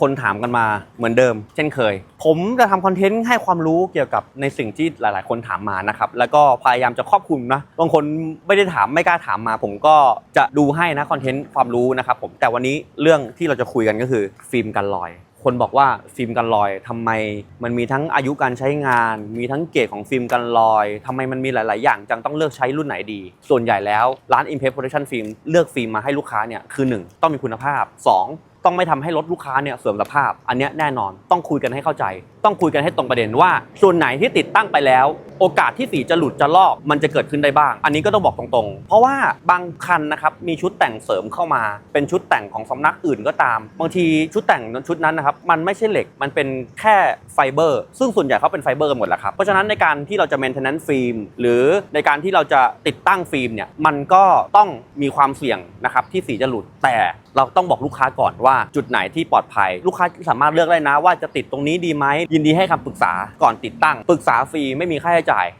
คนถามกันมาเหมือนเดิม เช่นเคย ผมจะทำคอนเทนต์ให้ความรู้เกี่ยวกับในสิ่งที่หลาย ๆ คนถามมานะครับ แล้วก็พยายามจะครอบคลุมนะบางคนไม่ได้ถามไม่กล้าถามมา ผมก็จะดูให้นะคอนเทนต์ความรู้นะครับผมแต่วันนี้เรื่องที่เราจะคุยกันก็คือฟิล์มกันรอยคนบอกว่าฟิล์มกันรอยทำไมมันมีทั้งอายุการใช้งาน มีทั้งเกรดของฟิล์มกันรอยทำไมมันมีหลาย ๆ อย่างจังต้องเลือกใช้รุ่นไหนดี ส่วนใหญ่แล้วร้าน Impact Protection Film เลือกฟิล์มมาให้ลูกค้าเนี่ยคือ 1 ต้องมีคุณภาพ 2 ต้องไม่ทำให้รถลูกค้าเนี่ยเสื่อมสภาพ อันนี้แน่นอนต้องคุยกันให้เข้าใจ ต้องคุยกันให้ตรงประเด็นว่าส่วนไหนที่ติดตั้งไปแล้ว โอกาสที่สีจะหลุดจะลอกมันจะเกิดขึ้นได้บ้าง อันนี้ก็ต้องบอกตรงๆ เพราะว่าบางคันนะครับมีชุดแต่งเสริมเข้ามา เป็นชุดแต่งของสำนักอื่นก็ตาม บางทีชุดแต่งชุดนั้นนะครับมันไม่ใช่เหล็กมันเป็นแค่ไฟเบอร์ ซึ่งส่วนใหญ่เขาเป็นไฟเบอร์กันหมดแหละครับเพราะฉะนั้นในการที่เราจะ maintenance ฟิล์มหรือในการที่เราจะติดตั้งฟิล์มเนี่ยมันก็ต้องมีความเสี่ยงนะครับที่สีจะหลุดแต่เราต้องบอกลูกค้าก่อนว่าจุดไหนที่ปลอดภัย ลูกค้าสามารถเลือกได้นะ ว่าจะติดตรงนี้ดีไหมยินดีให้คำปรึกษาก่อนติดตั้งปรึกษาฟรีไม่มีค่าใช้จ่าย